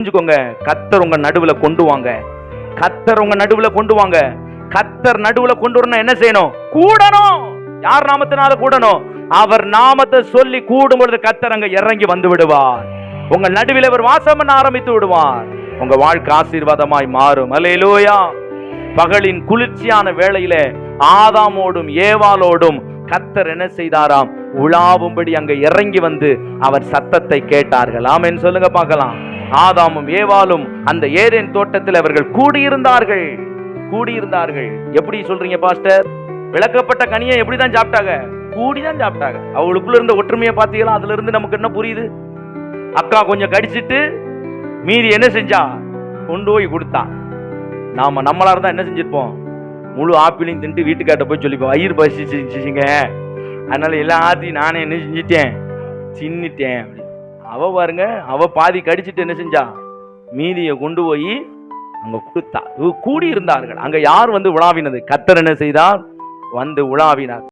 புரிஞ்சுக்கோங்க கத்தர் உங்க நடுவுல கொண்டு வாங்க. கத்தர் உங்க நடுவுல கொண்டு வாங்க. கத்தர் நடுவுல கொண்டு வரணும் என்ன செய்யணும்? கூடணும். யார் நாமத்தினால கூடணும்? அவர் நாமத்தை சொல்லி கூடும் பொழுது கத்தர் அங்க இறங்கி வந்து விடுவார். உங்க நடுவில் அவர் வாசம் பண்ண ஆரம்பித்து விடுவார். உங்க வாழ்க்கை ஆசீர்வாதமாய் மாறும். அல்லேலூயா. பகலின் குளிர்ச்சியான வேளையில ஆதாமோடும் ஏவாளோடும் கத்தர் என்ன செய்தாராம்? உலாவும்படி அங்க இறங்கி வந்து அவர் சத்தத்தை கேட்டார்கள். ஆமேன்னு சொல்லுங்க பார்க்கலாம். ஆதாமும் ஏவாளும் அந்த ஏதேன் தோட்டத்தில் அவர்கள் கூடியிருந்தார்கள். கூடியிருந்தார்கள். எப்படி சொல்றீங்க பாஸ்டர்? விளக்கப்பட்ட கனியை எப்படி தான் சாப்பிட்டாங்க? கூடி தான் சாப்பிட்டாங்க. அவளுக்குள்ள இருந்த ஒற்றுமையை பார்த்தீங்களா? அதுல இருந்து நமக்கு என்ன புரியுது? அக்கா கொஞ்சம் கடிச்சிட்டு மீதி என்ன செஞ்சா? கொண்டு போய் கொடுத்தா. நாம நம்மளா இருந்தா என்ன செஞ்சிருப்போம்? முழு ஆப்பிளையும் தின்ட்டு வீட்டுக்காட்ட போய் சொல்லிப்போம். ஐயர் பசிச்சுங்க அதனால எல்லாத்தையும் நானே என்ன செஞ்சிட்டேன்? சின்னிட்டேன் அவள் அவ பாருங்க அவ பாதி கடிச்சிட்டு என்ன செஞ்சா? மீதியை கொண்டு போய் அங்க கொடுத்தா. கூடி இருந்தார்கள் அங்க யார் வந்து உலாவினது? கத்தர் என்ன செய்தார்? வந்து உலாவினார்.